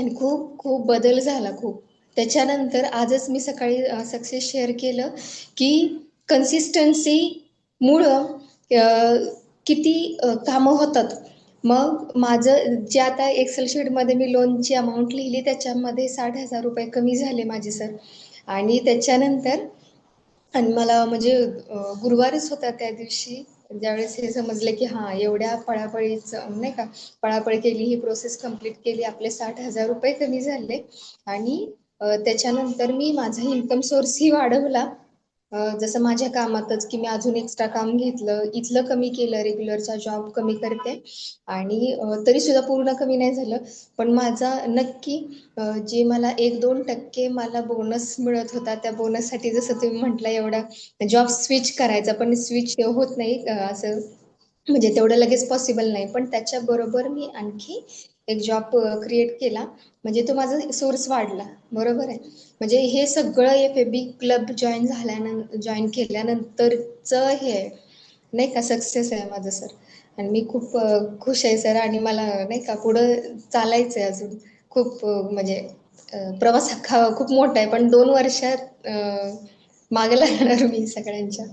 आणि खूप खूप बदल झाला खूप. त्याच्यानंतर आजच मी सकाळी सक्सेस शेअर केलं की कन्सिस्टन्सीमुळं किती कामं होतात. मग माझं जे आता एक्सेल शीटमध्ये मी लोनची अमाऊंट लिहिली त्याच्यामध्ये साठ हजार रुपये कमी झाले माझे सर आणि त्याच्यानंतर आणि मला म्हणजे गुरुवारच होता त्या दिवशी ज्यावेळेस हे समजलं की हां एवढ्या पळापळीचं नाही का? पळापळ केली ही प्रोसेस कंप्लीट केली आपले साठ हजार रुपये कमी झाले. आणि त्याच्यानंतर मी माझा इन्कम सोर्सही वाढवला. जसं माझ्या कामातच की मी अजून एक्स्ट्रा काम घेतलं इथलं कमी केलं रेग्युलरचा जॉब कमी करते. आणि तरी सुद्धा पूर्ण कमी नाही झालं. पण माझा नक्की जे मला एक दोन टक्के मला बोनस मिळत होता त्या बोनससाठी जसं तुम्ही म्हटलं एवढा जॉब स्विच करायचा पण स्विच होत नाही असं म्हणजे तेवढं लगेच पॉसिबल नाही. पण त्याच्याबरोबर मी आणखी एक जॉब क्रिएट केला. म्हणजे तो माझा सोर्स वाढला. बरोबर आहे. म्हणजे हे सगळं F A B club join झाल्यानंतर जॉईन केल्यानंतरचं हे आहे. नाही का? सक्सेस आहे माझं सर आणि मी खूप खुश आहे सर आणि मला नाही का पुढं चालायचं आहे अजून. खूप म्हणजे प्रवास हा खूप मोठा आहे. पण दोन वर्षात मागे लागणार मी सगळ्यांच्या.